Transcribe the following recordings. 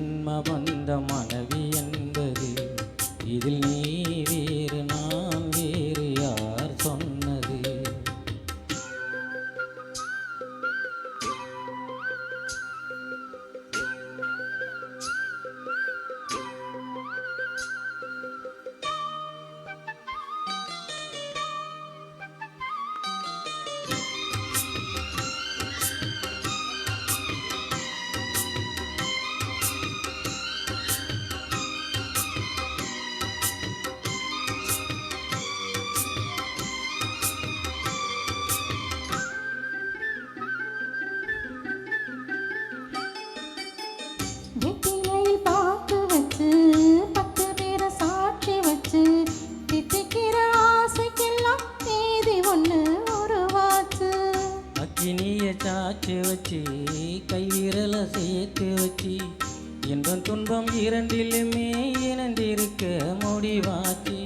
ஜென்ம வந்த மனைவி என்பது இதில் நீ வச்சு கை விரல சேர்த்து வச்சு இன்பம் துன்பம் இரண்டிலுமே இணைந்திருக்க முடிவாச்சு.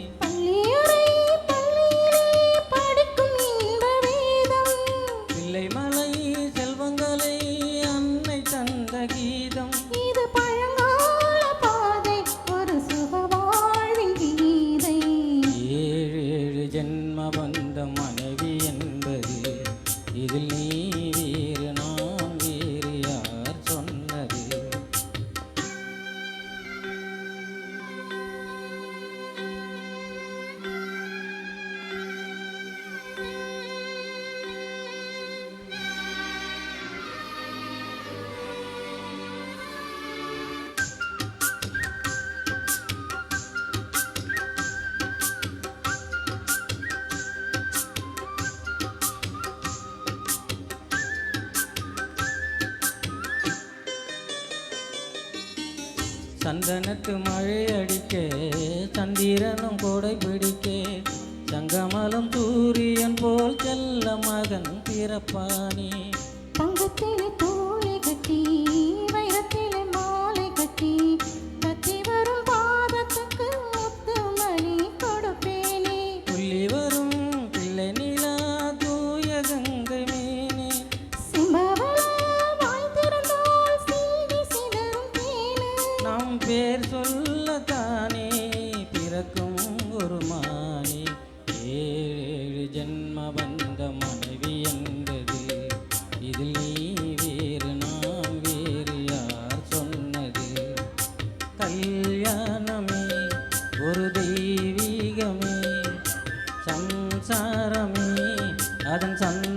சந்தனத்து மழை அடிக்க சந்திரனும் கொடை பிடிக்க. சங்கமலம் சூரியன் போல் செல்ல மகன் பிறப்பானே. தங்கத்திலே தூள் பெருமானே ஏழேழு ஜென்ம வந்த மனைவி என்றது இதில் நீ வேறு நாம் வேறு யார் சொன்னது? கல்யாணமே ஒரு தெய்வீகமே சம்சாரமே அதன் சந்த